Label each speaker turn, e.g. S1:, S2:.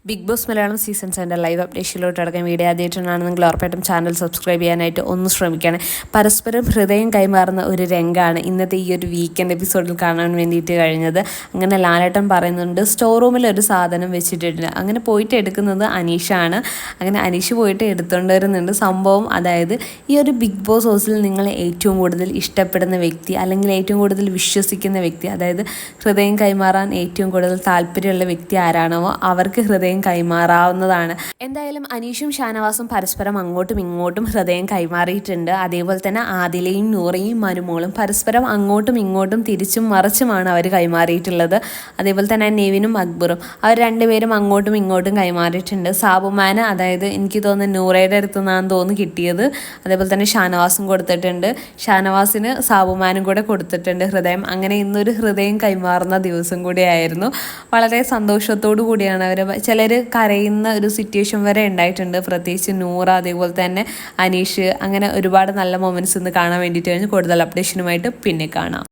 S1: Big Boss Malayalam season സെവന്റെ live അപ്ഡേഷനിലോട്ട് അടക്കം വീഡിയോ ആദ്യമായിട്ടാണ് നിങ്ങൾ ഉറപ്പായിട്ടും ചാനൽ സബ്സ്ക്രൈബ് ചെയ്യാനായിട്ട് ഒന്ന് ശ്രമിക്കണം. പരസ്പരം ഹൃദയം കൈമാറുന്ന ഒരു രംഗമാണ് ഇന്നത്തെ ഈ ഒരു വീക്കെൻഡ് എപ്പിസോഡിൽ കാണാൻ വേണ്ടിയിട്ട് കഴിഞ്ഞത്. അങ്ങനെ ലാലേട്ടൻ പറയുന്നുണ്ട് സ്റ്റോർ റൂമിൽ ഒരു സാധനം വെച്ചിട്ടുണ്ട് അങ്ങനെ പോയിട്ട് എടുക്കുന്നത് അനീഷാണ്. അങ്ങനെ അനീഷ് പോയിട്ട് എടുത്തുകൊണ്ട് വരുന്നുണ്ട് സംഭവം അതായത് ഈ ഒരു ബിഗ് ബോസ് ഹൗസിൽ നിങ്ങൾ ഏറ്റവും കൂടുതൽ ഇഷ്ടപ്പെടുന്ന വ്യക്തി അല്ലെങ്കിൽ ഏറ്റവും കൂടുതൽ വിശ്വസിക്കുന്ന വ്യക്തി അതായത് ഹൃദയം കൈമാറാൻ ഏറ്റവും കൂടുതൽ താല്പര്യമുള്ള വ്യക്തി ആരാണോ അവർക്ക് ഹൃദയം കൈമാറാവുന്നതാണ്. എന്തായാലും അനീഷും ഷാനവാസും പരസ്പരം അങ്ങോട്ടും ഇങ്ങോട്ടും ഹൃദയം കൈമാറിയിട്ടുണ്ട്. അതേപോലെ തന്നെ ആദിലയും നൂറയും മരുമോളും പരസ്പരം അങ്ങോട്ടും ഇങ്ങോട്ടും തിരിച്ചും മറിച്ചുമാണ് അവർ കൈമാറിയിട്ടുള്ളത്. അതേപോലെ തന്നെ നെവിനും അക്ബറും അവർ രണ്ടുപേരും അങ്ങോട്ടും ഇങ്ങോട്ടും കൈമാറിയിട്ടുണ്ട്. സാബുമാന് അതായത് എനിക്ക് തോന്നുന്നു നൂറയുടെ അടുത്ത് നിന്നാണ് തോന്നുന്നു കിട്ടിയത്. അതേപോലെ തന്നെ ഷാനവാസും കൊടുത്തിട്ടുണ്ട്. ഷാനവാസിന് സാബുമാനും കൂടെ കൊടുത്തിട്ടുണ്ട് ഹൃദയം. അങ്ങനെ ഇന്നൊരു ഹൃദയം കൈമാറുന്ന ദിവസം കൂടിയായിരുന്നു. വളരെ സന്തോഷത്തോടു കൂടിയാണ് അവർ ചിലർ കരയുന്ന ഒരു സിറ്റുവേഷൻ വരെ ഉണ്ടായിട്ടുണ്ട്. പ്രത്യേകിച്ച് നൂറ അതേപോലെ തന്നെ അനീഷ് അങ്ങനെ ഒരുപാട് നല്ല മൊമെന്റ്സ് ഇന്ന് കാണാൻ വേണ്ടിയിട്ട് കഴിഞ്ഞ്. കൂടുതൽ അപ്ഡേഷനുമായിട്ട് പിന്നെ കാണാം.